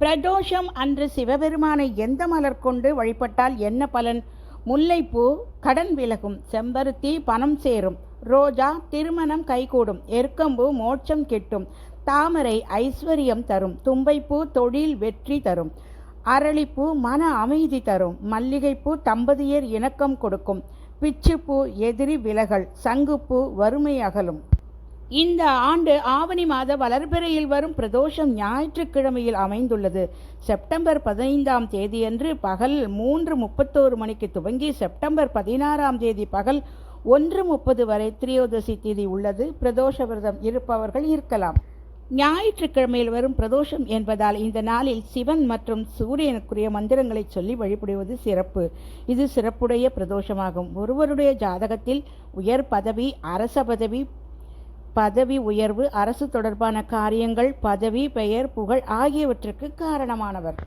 பிரதோஷம் அன்று சிவபெருமானை எந்த மலர் கொண்டு வழிபட்டால் என்ன பலன்? முல்லைப்பூ கடன் விலகும் செம்பருத்தி பணம் சேரும் ரோஜா திருமணம் கைகூடும் எருக்கம்பூ மோட்சம் கிட்டும் தாமரை ஐஸ்வர்யம் தரும் தும்பைப்பூ தொழில் வெற்றி தரும் அரளிப்பூ மன அமைதி தரும் மல்லிகைப்பூ தம்பதியர் இணக்கம் கொடுக்கும் பிச்சுப்பூ எதிரி விலகல் சங்குப்பூ வறுமை அகலும். இந்த ஆண்டு ஆவணி மாத வளர்பிறையில் வரும் பிரதோஷம் ஞாயிற்றுக்கிழமையில் அமைந்துள்ளது. செப்டம்பர் பதினைந்தாம் தேதியன்று பகல் மூன்று முப்பத்தோரு மணிக்கு துவங்கி செப்டம்பர் பதினாறாம் தேதி பகல் ஒன்று முப்பது வரை திரியோதசி தேதி உள்ளது. பிரதோஷ விரதம் இருப்பவர்கள் இருக்கலாம். ஞாயிற்றுக்கிழமையில் வரும் பிரதோஷம் என்பதால் இந்த நாளில் சிவன் மற்றும் சூரியனுக்குரிய மந்திரங்களை சொல்லி வழிபடுவது சிறப்பு. இது சிறப்புடைய பிரதோஷமாகும். ஒருவருடைய ஜாதகத்தில் உயர் பதவி அரச பதவி பதவி உயர்வு அரசு தொடர்பான காரியங்கள் பதவி பெயர் புகழ் ஆகியவற்றுக்கு காரணமானவர்.